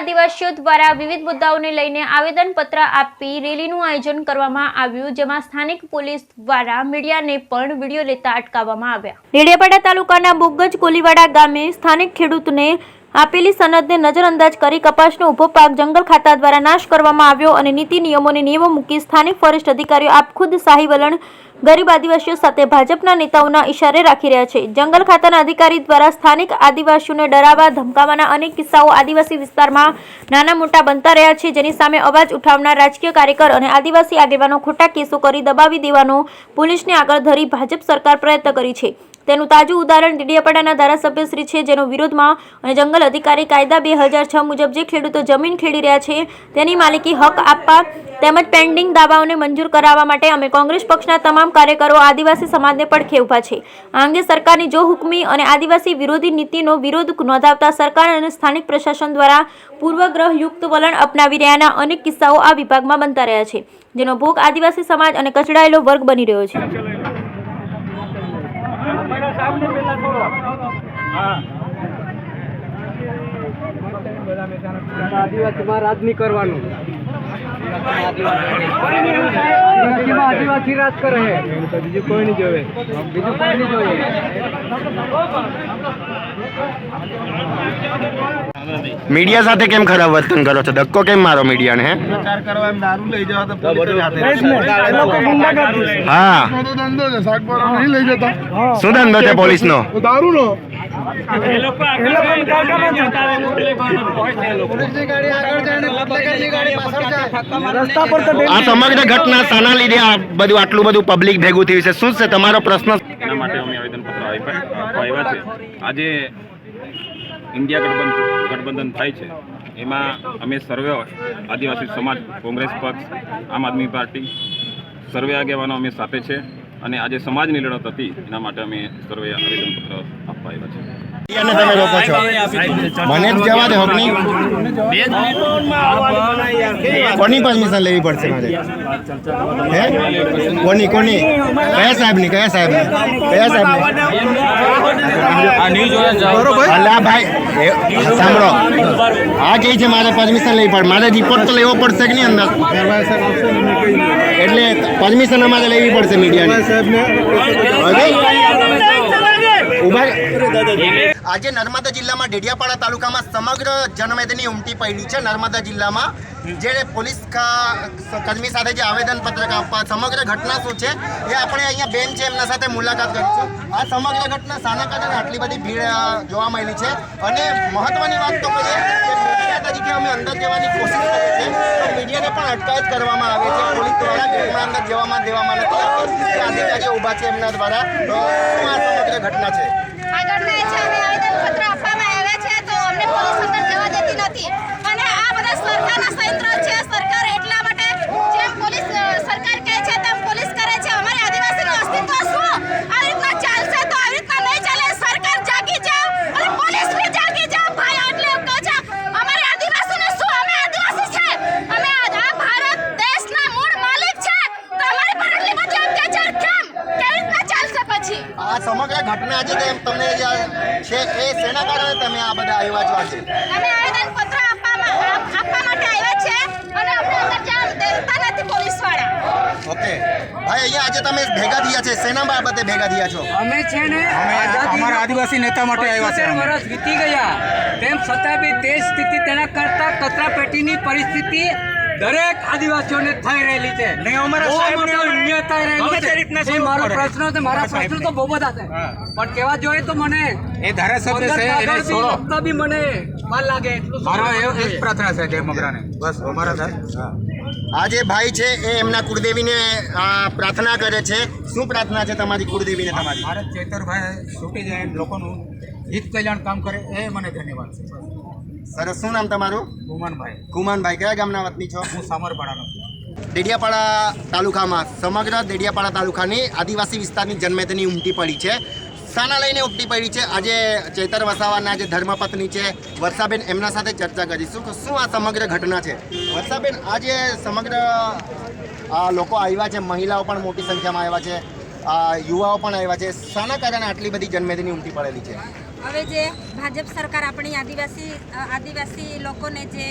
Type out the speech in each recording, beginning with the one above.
આદિવાસીઓ દ્વારા વિવિધ મુદ્દાઓને લઈને આવેદનપત્ર આપી રેલીનું આયોજન કરવામાં આવ્યું, જેમાં સ્થાનિક પોલીસ દ્વારા મીડિયાને પણ વીડિયો લેતા અટકાવવામાં આવ્યા. ડેડિયાપાડા તાલુકાના બોગજ કોલીવાડા ગામે સ્થાનિક ખેડૂતને આપેલી સનદને નજરઅંદાજ કરી કપાસનો ઊભો પાક જંગલ ખાતા દ્વારા નાશ કરવામાં આવ્યો અને નીતિ નિયમોને નિયમો મૂકી સ્થાનિક ફોરેસ્ટ અધિકારીઓ આપ શાહી વલણ ગરીબ આદિવાસીઓ સાથે ભાજપના નેતાઓના ઇશારે રાખી રહ્યા છે. જંગલ ખાતાના અધિકારી દ્વારા સ્થાનિક આદિવાસીઓને ડરાવવા ધમકાવવાના અનેક કિસ્સાઓ આદિવાસી વિસ્તારમાં નાના મોટા બનતા રહ્યા છે. જેની સામે અવાજ ઉઠાવનાર રાજકીય કાર્યકર અને આદિવાસી આગેવાનો ખોટા કેસો કરી દબાવી દેવાનો પોલીસને આગળ ધરી ભાજપ સરકાર પ્રયત્ન કરી છે. તેનું તાજું ઉદાહરણ ડીડીયાપાડાના ધારાસભ્ય શ્રી છે, જેનો વિરોધમાં અને જંગલ અધિકારી કાયદા બે હજાર છ મુજબ જે ખેડૂતો જમીન ખેડી રહ્યા છે, તેની માલિકી હક આપવા તેમજ પેન્ડિંગ દાવાઓને મંજૂર કરાવવા માટે અમે કોંગ્રેસ પક્ષના તમામ કાર્યકરો, આદિવાસી સમાજને પડખે ખેવભા છે. આ અંગે સરકારની જો હુકમી અને આદિવાસી વિરોધી નીતિનો વિરોધ નોંધાવતા સરકાર અને સ્થાનિક પ્રશાસન દ્વારા પૂર્વગ્રહયુક્ત વલણ અપનાવી રહ્યાના અનેક કિસ્સાઓ આ વિભાગમાં બનતા રહ્યા છે, જેનો ભોગ આદિવાસી સમાજ અને કચડાયેલો વર્ગ બની રહ્યો છે. આદિવાસીમાં રાજની કરવાનું. આદિવાસી રાજ કરે બીજું કોઈ નહીં જોવે. બીજું કોઈ નહીં જોઈએ મીડિયા સાથે કેમ ખરાબ વર્તન કરો છો? ધક્કો કેમ મારો મીડિયાને હે? પોલીસ હા શું ધંધો છે પોલીસનો? દારૂ નો રસ્તા આ સમગ્ર ઘટના શાના લીધે આ બધું આટલું બધું પબ્લિક ભેગું થયું છે. શું છે તમારો પ્રશ્ન? માટે અમે આવેદનપત્ર આપ્યા. આપવા આવ્યા છે. આજે ઇન્ડિયા ગઠબંધન ગઠબંધન થાય છે. એમાં અમે સર્વે આદિવાસી સમાજ કોંગ્રેસ પક્ષ આમ આદમી પાર્ટી સર્વે આગેવાનો અમે સાથે છે. અને આજે સમાજની લડત હતી એના માટે અમે સર્વે આવેદનપત્ર આપવા આવ્યા છે. તમે રોકો છો. મને જ જવા દે હોક નહીં કોની પરમિશન લેવી પડશે મારે? હે? કોની કોની? કયા સાહેબની કયા સાહેબની? કયા સાહેબની? અલા ભાઈ સાંભળો. આ જે છે મારે પરમિશન લેવી પડે. મારે રિપોર્ટ તો લેવો પડશે કે નહીં અંદર? એટલે પરમિશન અમારે લેવી પડશે મીડિયાની ઊભા આજે નર્મદા જિલ્લામાં ડેડિયાપાડા તાલુકામાં સમગ્ર જનમેદની ઉમટી પડી છે નર્મદા જિલ્લામાં. જે પોલીસ કર્મી સાથે જે આવેદનપત્રક આપવા સમગ્ર ઘટના શું છે એ આપણે અહીંયા બેન છે, એમના સાથે મુલાકાત કરીશું. આ સમગ્ર ઘટના સાના કારણે આટલી બધી ભીડ જોવા મળી છે. અને મહત્વની વાત તો કરીએ કે મીડિયા તરીકે અમે અંદર જવાની કોશિશ કરીએ છીએ. મીડિયાને પણ અટકાયત કરવામાં આવે છે. પોલીસ દ્વારા ગેટમાં અંદર જવામાં દેવામાં નથી આવતી. જે ઊભા છે એમના દ્વારા. શું આ સમગ્ર ઘટના છે? આગળના છે અમે આવેદનપત્ર આપવામાં આવ્યા છે તો અમને પોલીસ અંદર જવા દેતી નથી અને આ બધા સરકારના સંયંત્રો છે સરકાર એટલા માટે જેમ પોલીસ અ, સરકાર કહે છે તેમ પોલીસ કરે છે અમારે આદિવાસીનું અસ્તિત્વ શું આવી રીતના ચાલશે તો આવી રીતના નહીં ચાલે સરકાર જાગી જાઓ અને પોલીસ બી જાગી જાઓ ભાઈ એટલે એવું કહું છે અમારે આદિવાસીને શું અમે આદિવાસી છે અમે આ આ ભારત દેશના મૂળ માલિક છે તો અમારી પર એટલી બધી અત્યાચાર કેમ કેવી રીતના ચાલશે પછી આ સમગ્ર ઘટના જે તેમ જે છે એ શેના કારણે તમે આ બધા આવ્યા છો? આજે અમે આવેદનપત્ર આપવામાં આપ- આપવા માટે આવ્યા છે અને અમને અંદર જવા દેતા નથી પોલીસવાળા. ઓકે. ભાઈ અહીંયા આજે તમે ભેગા થયા છે. સેના બાબતે ભેગા થયા છો? અમે છે ને અમારા આદિવાસી નેતા માટે આવ્યા છે. વર્ષ વીતી ગયા. તેમ છતાં બી તે સ્થિતિ તેના કરતા કચરા પેટીની પરિસ્થિતિ દરેક આદિવાસીઓને થઈ રહેલી છે. ને અમારા સાહેબને અન્યાય થઈ રહેલી છે. રીતના જે મારો પ્રશ્ન છે મારા પ્રશ્ન તો બહુ બધા છે. પણ કેવા જોઈએ તો મને એ ધારાસભ્ય છે એને છોડો. બી મને વાર લાગે એટલું મારો. એક પ્રાર્થના છે જય મગરાને બસ અમારા સર આ જે ભાઈ છે એ એમના કુળદેવીને આ, પ્રાર્થના કરે છે. શું પ્રાર્થના છે તમારી કુળદેવીને તમારી? મારે ચેતરભાઈ છૂટી જાય લોકોનું હિત કલ્યાણ કામ કરે એ મને ધન્યવાદ છે. સરસ શું નામ તમારું? ગુમાનભાઈ. કુમાનભાઈ કયા ગામના વતની છો? હું સામરપાડાનો છું. દેડિયાપાડા તાલુકામાં સમગ્ર દેડિયાપાડા તાલુકાની આદિવાસી વિસ્તારની જન્મેદની ઉમટી પડી છે. શાના લઈને ઉમટી પડી છે. આજે ચેતર વસાવાના જે ધર્મપત્ની છે વર્ષાબેન એમના સાથે ચર્ચા કરીશું કે શું આ સમગ્ર ઘટના છે. વર્ષાબેન આજે સમગ્ર આ લોકો આવ્યા છે મહિલાઓ પણ મોટી સંખ્યામાં આવ્યા છે આ યુવાઓ પણ આવ્યા છે. શાના કારણે આટલી બધી જન્મેદની ઉમટી પડેલી છે? હવે જે ભાજપ સરકાર આપણી આદિવાસી આદિવાસી લોકોને જે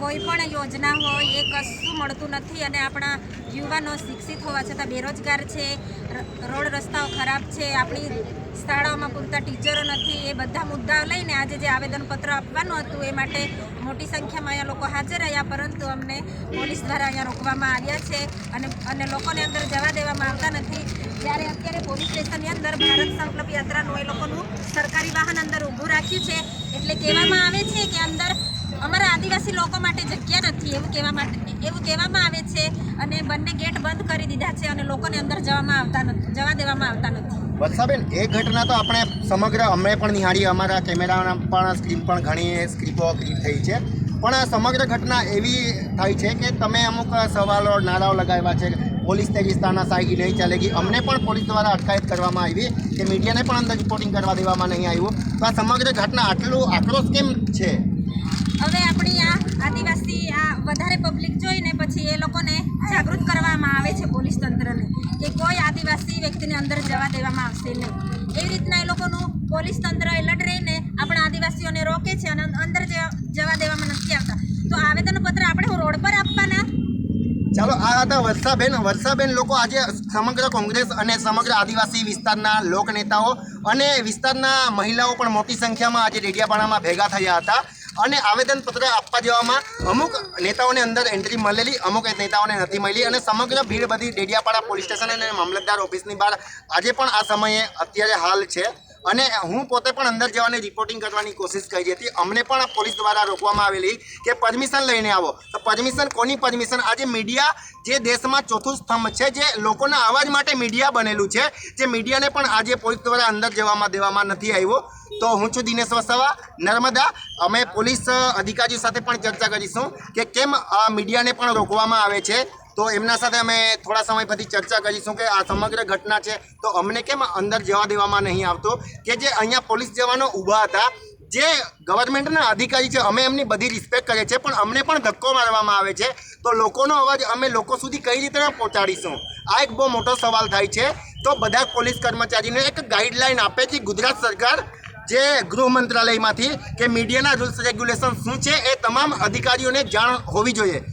કોઈ પણ યોજના હોય એ કશું મળતું નથી અને આપણા યુવાનો શિક્ષિત હોવા છતાં બેરોજગાર છે રોડ રસ્તાઓ ખરાબ છે, આપણી શાળાઓમાં પૂરતા ટીચરો નથી, એ બધા મુદ્દાઓ લઈને આજે જે આવેદનપત્ર આપવાનું હતું એ માટે મોટી સંખ્યામાં અહીંયા લોકો હાજર રહ્યા, પરંતુ અમને પોલીસ દ્વારા અહીંયા રોકવામાં આવ્યા છે અને અને લોકોને અંદર જવા દેવામાં આવતા નથી. જ્યારે અત્યારે પોલીસ સ્ટેશનની અંદર ભારત સંકલ્પ યાત્રાનું એ લોકોનું સરકારી વાહન અંદર ઊભું રાખ્યું છે, એટલે કહેવામાં આવે છે કે અંદર અમારા આદિવાસી લોકો માટે જગ્યા નથી, એવું કહેવા માટે, એવું કહેવામાં આવે છે અને બંને ગેટ બંધ કરી દીધા છે અને લોકોને અંદર જવામાં આવતા નથી જવા દેવામાં આવતા નથી. વત્સાબેન એ ઘટના તો આપણે સમગ્ર અમે પણ નિહાળી અમારા કેમેરાના પણ સ્ક્રીન પણ ઘણી સ્ક્રીપો ક્લિક થઈ છે. પણ સમગ્ર ઘટના એવી થાય છે કે તમે અમુક સવાલો, નારાઓ લગાવ્યા છે પોલીસ તે વિસ્તારના સાયગી નહીં ચાલેગી. અમને પણ પોલીસ દ્વારા અટકાયત કરવામાં આવી કે મીડિયાને પણ અંદર રિપોર્ટિંગ કરવા દેવામાં નહીં આવ્યું. તો આ સમગ્ર ઘટના આટલું આક્રોશ કેમ છે? હવે આપણી આ આદિવાસી આ વધારે પબ્લિક જોઈને પછી એ લોકોને જાગૃત કરવામાં આવે છે પોલીસ તંત્રને કે કોઈ આદિવાસી વ્યક્તિને અંદર જવા દેવામાં આવશે નહીં. એવી રીતના એ લોકોનું પોલીસ તંત્ર એલર્ટ રહીને આપણા આદિવાસીઓને રોકે છે અને અંદર જવા દેવામાં નથી આવતા. તો આવેદનપત્ર આપણે રોડ પર ચાલો, આ હતા વર્ષાબેન. વર્ષાબેન લોકો આજે સમગ્ર કોંગ્રેસ અને સમગ્ર આદિવાસી વિસ્તારના લોક નેતાઓ અને વિસ્તારના મહિલાઓ પણ મોટી સંખ્યામાં આજે ડેડિયાપાડામાં ભેગા થયા હતા. અને આવેદનપત્ર આપવા જેવામાં અમુક નેતાઓને અંદર એન્ટ્રી મળેલી, અમુક નેતાઓને નથી મળી. અને સમગ્ર ભીડ બધી ડેડિયાપાડા પોલીસ સ્ટેશન અને મામલતદાર ઓફિસની બહાર આજે પણ આ સમયે અત્યારે હાલ છે. અને હું પોતે પણ અંદર જવાની રિપોર્ટિંગ કરવાની કોશિશ કરી હતી. અમને પણ પોલીસ દ્વારા રોકવામાં આવેલી કે પરમિશન લઈને આવો. તો પરમિશન કોની પરમિશન આજે મીડિયા જે દેશમાં ચોથું સ્તંભ છે, જે લોકોના અવાજ માટે મીડિયા બનેલું છે, જે મીડિયાને પણ આજે પોલીસ દ્વારા અંદર જવામાં દેવામાં નથી આવ્યો. તો હું છું દિનેશ વસાવા, નર્મદા. અમે પોલીસ અધિકારીઓ સાથે પણ ચર્ચા કરીશું કે કેમ મીડિયાને પણ રોકવામાં આવે છે. તો એમના સાથે અમે થોડા સમય પછી ચર્ચા કરીશું કે આ સમગ્ર ઘટના છે. તો અમને કેમ અંદર જવા દેવામાં નહીં આવતો? કે જે અહીંયા પોલીસ જવાનો ઊભા હતા, જે ગવર્મેન્ટના અધિકારી છે, અમે એમની બધી રિસ્પેક્ટ કરીએ છીએ, પણ અમને પણ ધક્કો મારવામાં આવે છે. તો લોકોનો અવાજ અમે લોકો સુધી કઈ રીતે પહોંચાડીશું? આ એક બહુ મોટો સવાલ થાય છે. તો બધા પોલીસ કર્મચારીને એક ગાઈડલાઈન આપે છે ગુજરાત સરકાર, જે ગૃહ મંત્રાલયમાંથી, કે મીડિયાના રૂલ્સ રેગ્યુલેશન શું છે એ તમામ અધિકારીઓને જાણ હોવી જોઈએ.